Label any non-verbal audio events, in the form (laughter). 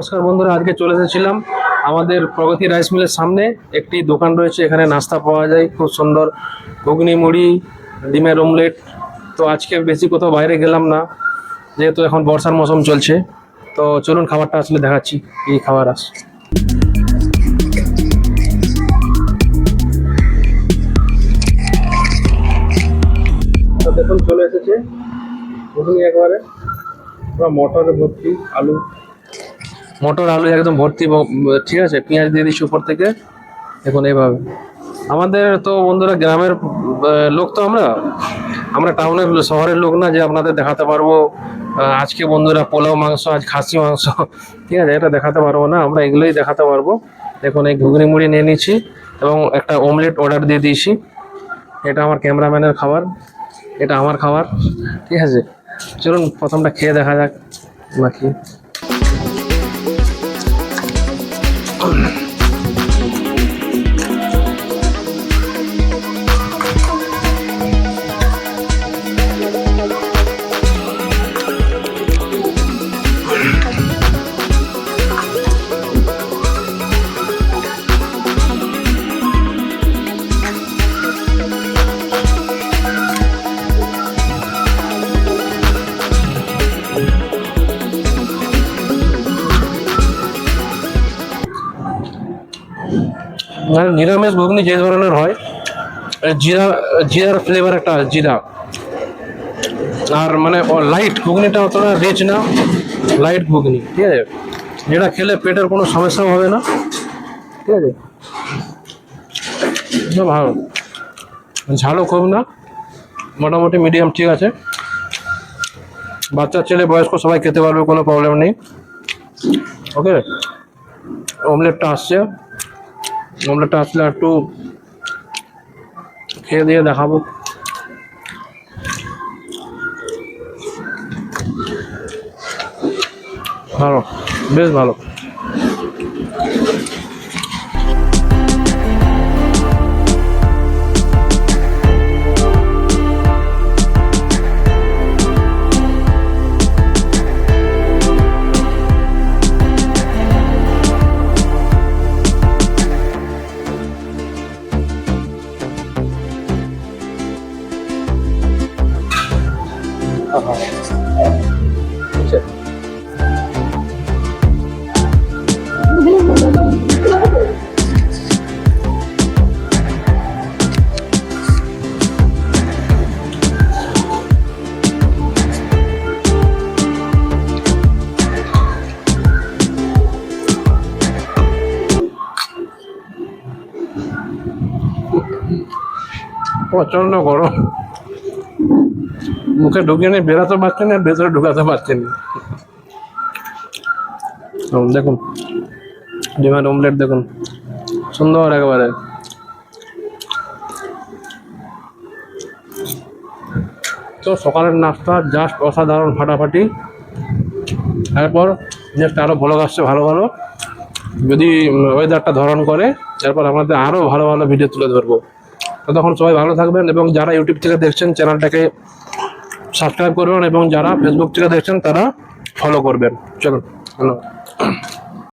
নমস্কার বন্ধুরা, আজকে চলে এসেছিলাম আমাদের প্রগতি রাইস মিলের সামনে। একটি দোকান রয়েছে, এখানে নাস্তা পাওয়া যায়, খুব সুন্দর। ঘুগনি, মুড়ি, ডিমের অমলেট। তো আজকে বেশি কোথাও বাইরে গেলাম না, যেহেতু এখন বর্ষার মৌসুম চলছে। তো চলুন খাবারটা আসলে দেখাচ্ছি, কি খাবার আস দেখুন, চলে এসেছে। ঘুগনি একবারে, পুরো মটরে, ভর্তি, আলু। মটর আলু একদম ভর্তি ঠিক আছে, পেঁয়াজ দিয়ে দিচ্ছি উপর থেকে। দেখুন এইভাবে। আমাদের তো বন্ধুরা গ্রামের লোক তো আমরা। আমরা টাউনের শহরের লোক না যে আপনাদের দেখাতে পারব। আজকে বন্ধুরা পোলাও মাংস, আজ খাসি মাংস। (laughs) ঠিক আছে, এটা দেখাতে পারব না, আমরা এগুলোই দেখাতে পারব। দেখুন, এই ঘুগনি মুড়ি নিয়ে নিচ্ছি এবং একটা অমলেট অর্ডার দিয়ে দিয়েছি। এটা আমার ক্যামেরাম্যানের খাবার। এটা আমার খাবার। ঠিক আছে, চলুন প্রথমটা খেয়ে দেখা যাক। নাকি? down. মানে নিরামিষ ঘুগনি যে ধরনের হয় জিরা, জিরার ফ্লেভার একটা জিরা। আর মানে লাইট ঘুগনিটা অতটা রিচ না লাইট ঘুগনি, ঠিক আছে? যেটা খেলে পেটের কোনো সমস্যা হবে না, ঠিক আছে? ভালো। ঝালও খুব না, মোটামুটি মিডিয়াম ঠিক আছে। বাচ্চা, ছেলে, বয়স্ক সবাই খেতে পারবে, কোনো প্রবলেম নেই। ওকে অমলেটটা আসছে। অমলেটটা আসলে একটু খেয়ে দিয়ে দেখাবো। ভালো বেশ ভালো। প্রচন্ড গরম মুখে ঢুকিয়ে নিয়ে বেরোতে পারছেন না, ভেতরে ঢুকাতে পারছেন না। দেখুন, ডিমের অমলেট দেখুন, সুন্দর একেবারে। তো সকালের নাস্তা জাস্ট অসাধারণ ফাটাফাটি। এরপর নেক্সট আরও ভালো আসছে ভালো ভালো। যদি ওয়েদারটা ধারণ করে, এরপর আমাদের আরও ভালো ভালো ভিডিও তুলে ধরবো। ততক্ষণ সবাই ভালো থাকবেন এবং যারা ইউটিউব থেকে দেখছেন চ্যানেলটাকে সাবস্ক্রাইব করবেন এবং যারা ফেসবুক থেকে দেখছেন তারা ফলো করবেন। চলুন ধন্যবাদ।